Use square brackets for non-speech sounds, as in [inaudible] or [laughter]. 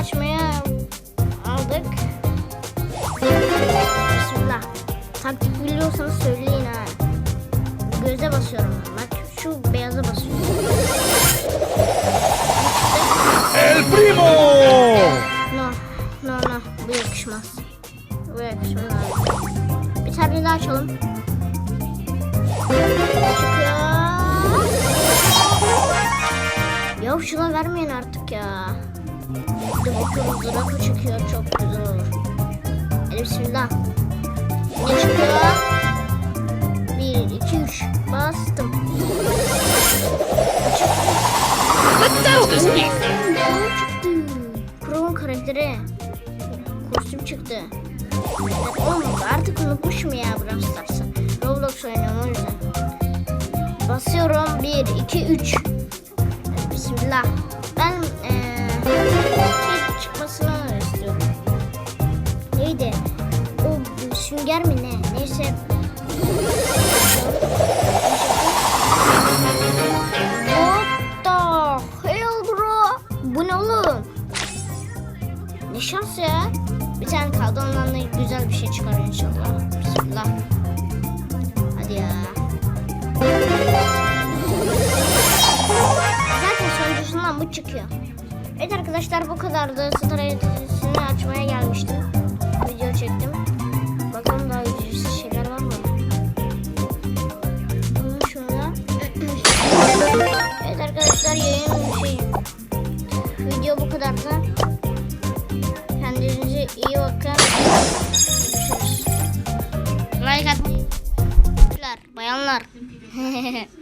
açmaya aldık. Bismillah. Taktik biliyorsanız söyleyin ha. Göze basıyorum. Bak şu beyaza basıyorum. El Primo! No, no, no. Bu yakışmaz. Bu yakışmaz. Bir tane daha açalım. Çıkıyor. Ya şuna vermeyin artık ya. Bakalım Draco çıkıyor. Çok güzel olur. Hadi bismillah. Ne çıkıyor? Bir, iki, üç. Bastım. Krov'un karakteri. Kostüm çıktı. Olmadı. Artık unutmuşum ya Brawl Stars'ı. Roblox oynuyorum o yüzden. Basıyorum. 1, 2, 3. Bismillah. Ben sünger mi ne? Neyse. What the hell bro? Bu ne oğlum? Ne şans ya. Bir tane kaldı ondan da güzel bir şey çıkar inşallah. Bismillah. Hadi ya. Zaten sonuncusundan bu çıkıyor. Evet arkadaşlar bu kadardı. Star Eğitimini açmaya gelmiştim. İyi bakın. Görüşürüz. Like atmayı. Bayanlar. [laughs] [laughs]